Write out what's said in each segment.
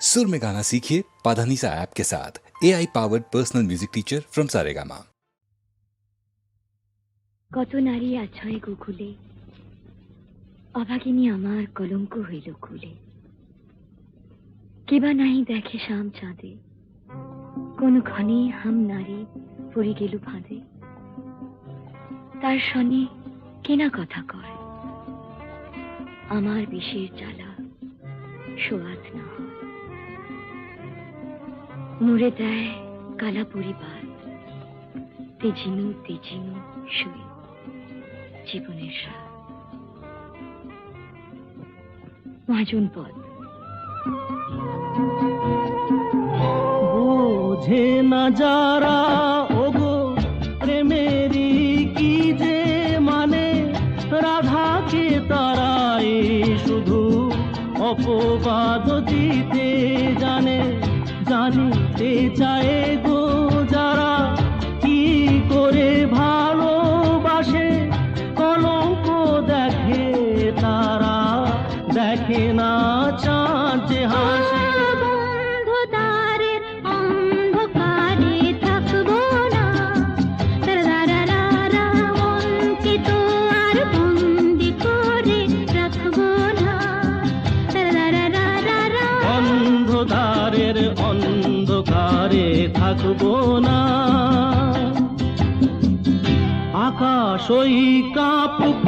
सुर में गाना सीखिए पाधानीसा ऐप के साथ A I powered personal music teacher from Saregama কত নারী আছয় গোকুলে অভাগিনী আমার কলঙ্ক হইল কুলে কেবা নাহি দেখে শাম চাঁদে কোন ক্ষণে হাম নারী পড়ে গেল ফাঁদে তার সনে কেনা কথা কয় আমার বিষের জ্বালা সোয়াদ না হয় মুড়ে দেয় কালা পরিবার। তেজিনু তেজিনু, শুয়ে জীবনের সার মহাজন পদ। বোঝে না যারা, ওগো প্রেমেরই কি যে মানে? রাধাকে তারাই শুধু অপবাদ দিতে জানে জানিতে চায় ওই কাপুক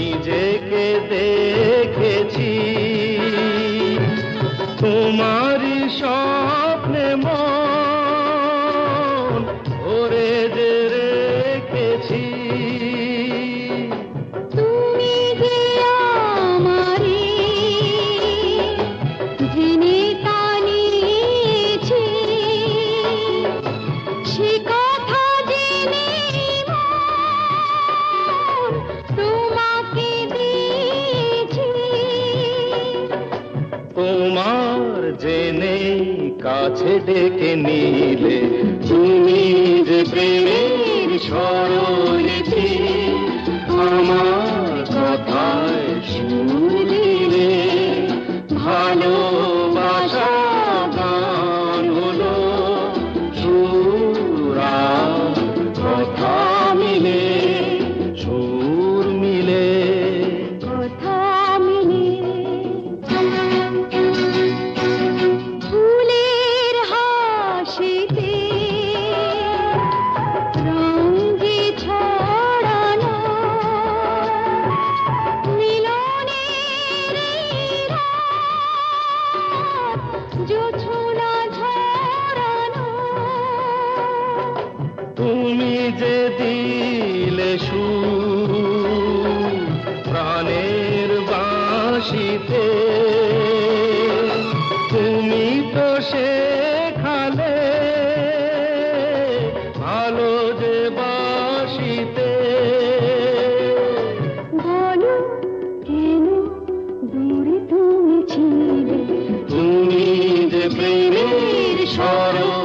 নিজেকে দেখেছি। তোমারই স্বপ্নে কাছে ডেকে নিলে তুমি যে প্রেমের সরছি আমার কথায় শুনিলে দিলে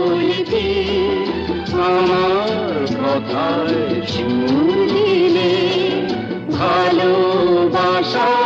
সরলিপি আমার কথায় সুর দিলে ভালোবাসা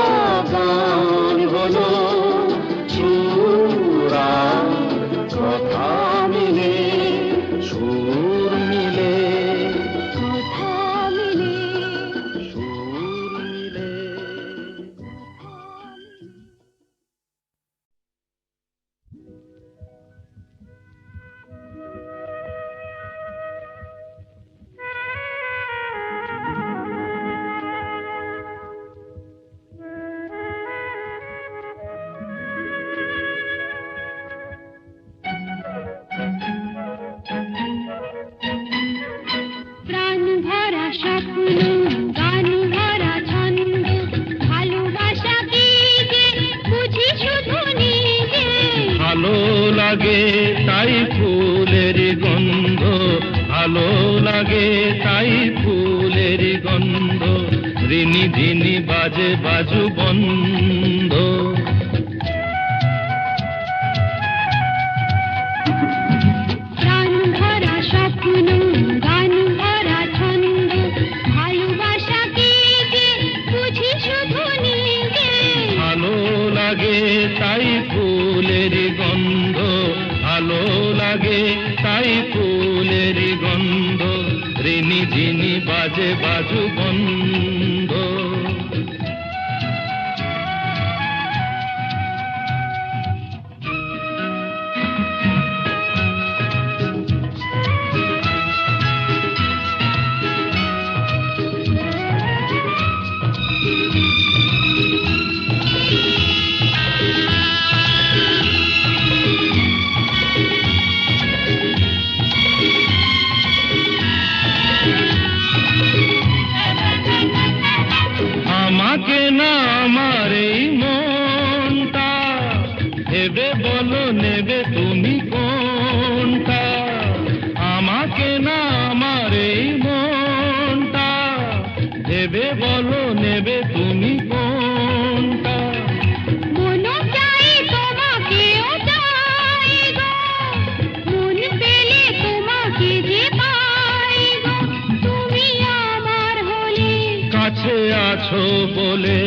আছো বলে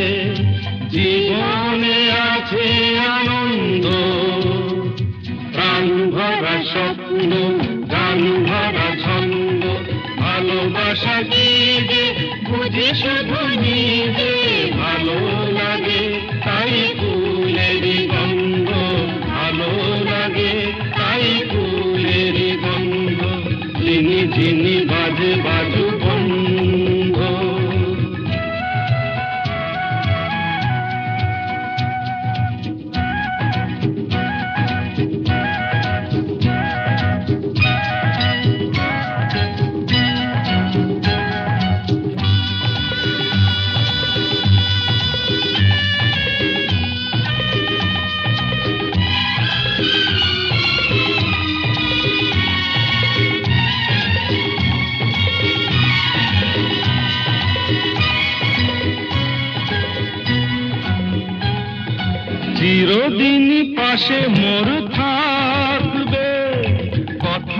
জীবনে আছে আনন্দ। প্রাণ ভরা স্বপ্ন গান ভরা ছন্দ, ভালোবাসা কি যে বুঝি শুধু নিজে? ভালো লাগে তাই ফুলের গন্ধ, ভালো লাগে তাই ফুলের গন্ধ। ঝিনি ঝিনি বাজে বাজু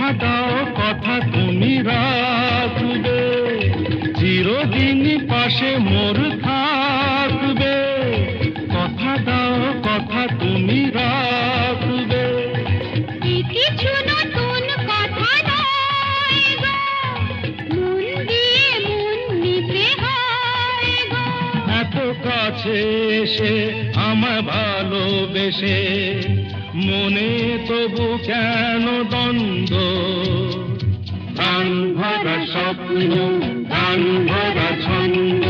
কথা দাও কথা তুমি রাখবে। চিরদিন পাশে মোর থাকবে। কথা দাও কথা তুমি রাখবে। কিছু নতুন কথা এত কাছে এসে আমায় ভালোবেসে মনে তবু কেন দ্বন্দ্ব? গান ভরা স্বপ্ন গান ভরা ছন্দ,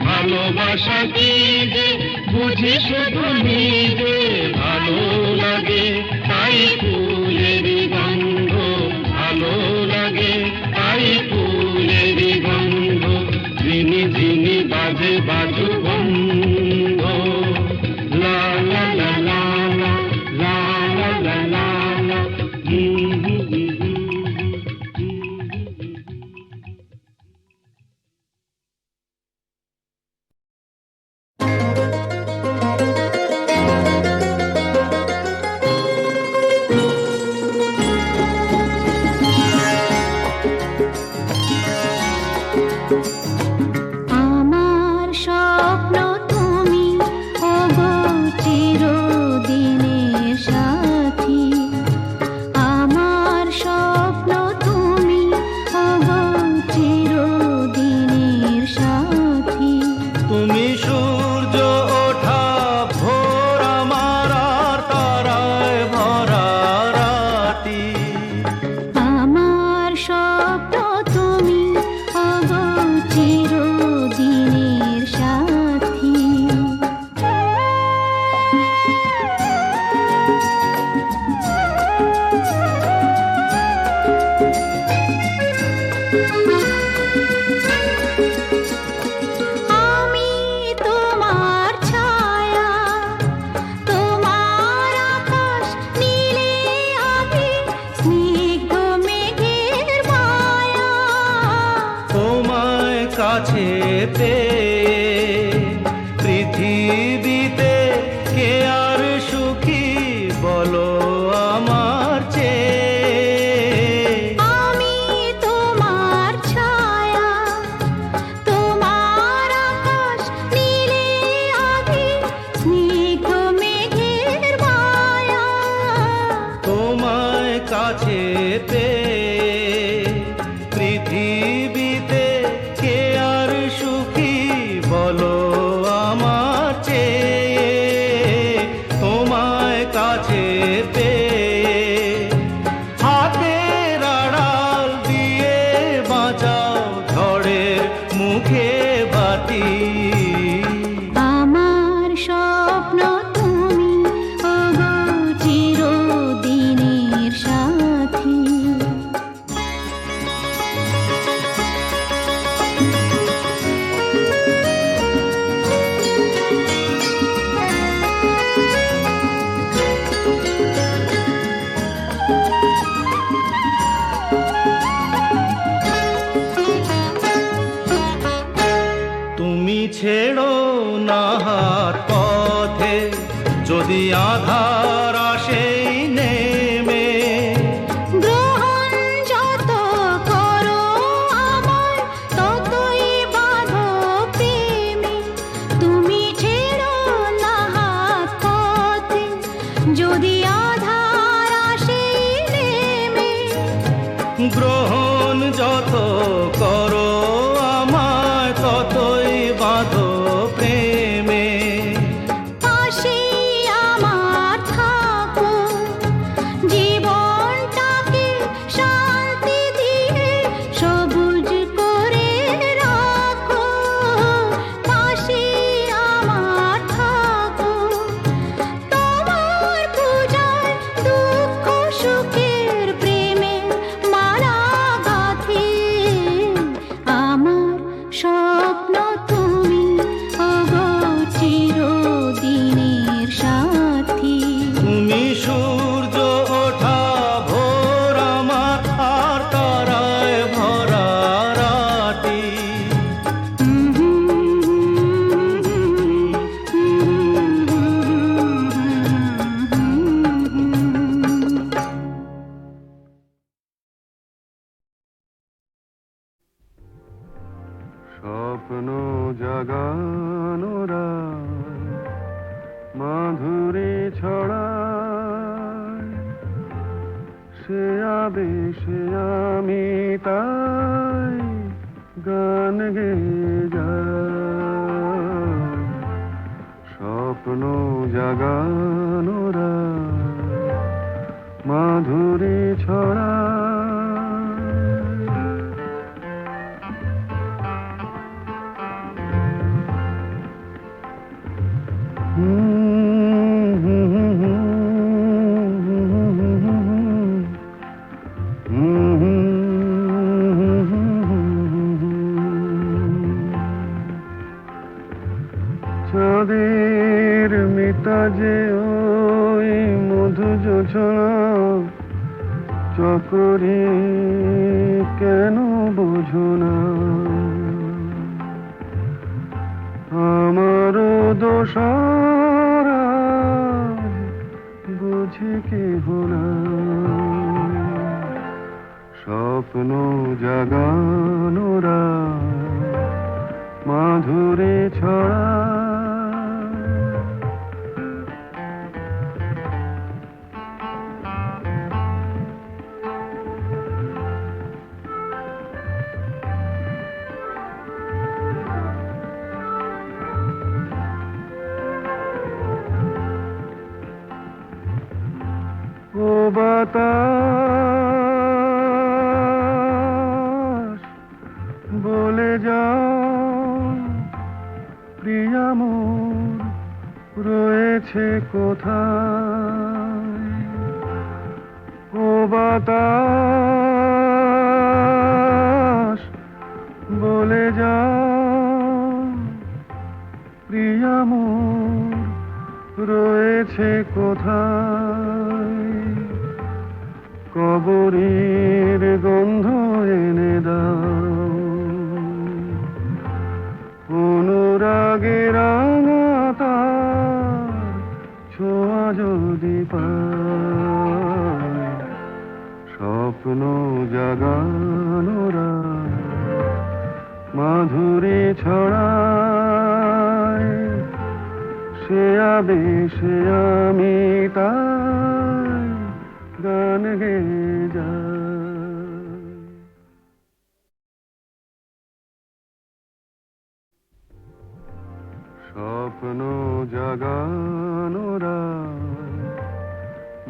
ভালোবাসা কি যে বুঝি শুধু নিজে ভালো লাগে, তাই ফুলের গন্ধ ভালো স্বপ্ন জাগানোরা মাধুরী ছড়া সে আবেশে আমি তাই গান গে স্বপ্ন জাগানোরা মাধুরী ছড়া Hmm. স্বপ্ন জাগানোরা মাধুরে ছড়া। বাতা গেছে কোথায়? ও বাতাস বলে যা। প্রিয়াম রয়েছে কোথায়? কবরীর গন্ধ এনে দাও। অনুরাগের যদি স্বপ্ন জাগানোরা মাধুরী ছড়ায়। সে আবেশ আমি তাই গান গে যায় স্বপ্ন জাগানোরা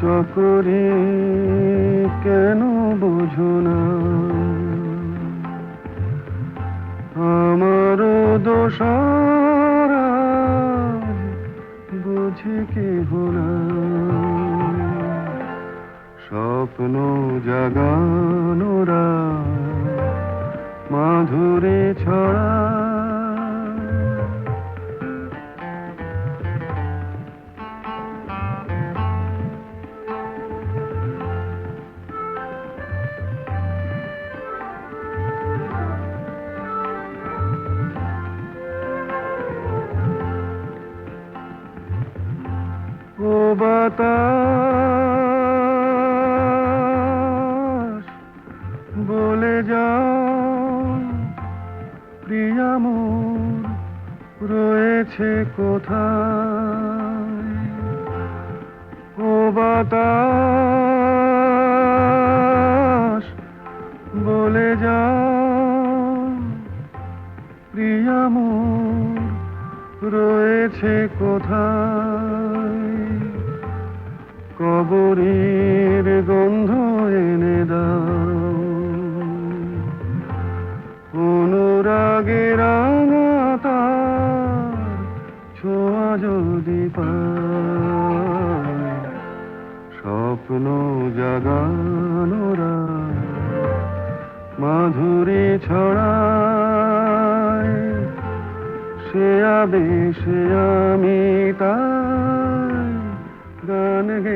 চকরি কেন বোঝো না? আমারও দোষারা বুঝি কি না। স্বপ্ন জাগানোরা মাধুরী ছড়া ও কবরের গন্ধ এনে দাও। রাঙাতার ছোঁয়া যদি স্বপ্ন জাগানোরা মাধুরী ছড়ায়। সে আবেশে আমি তাই மனகே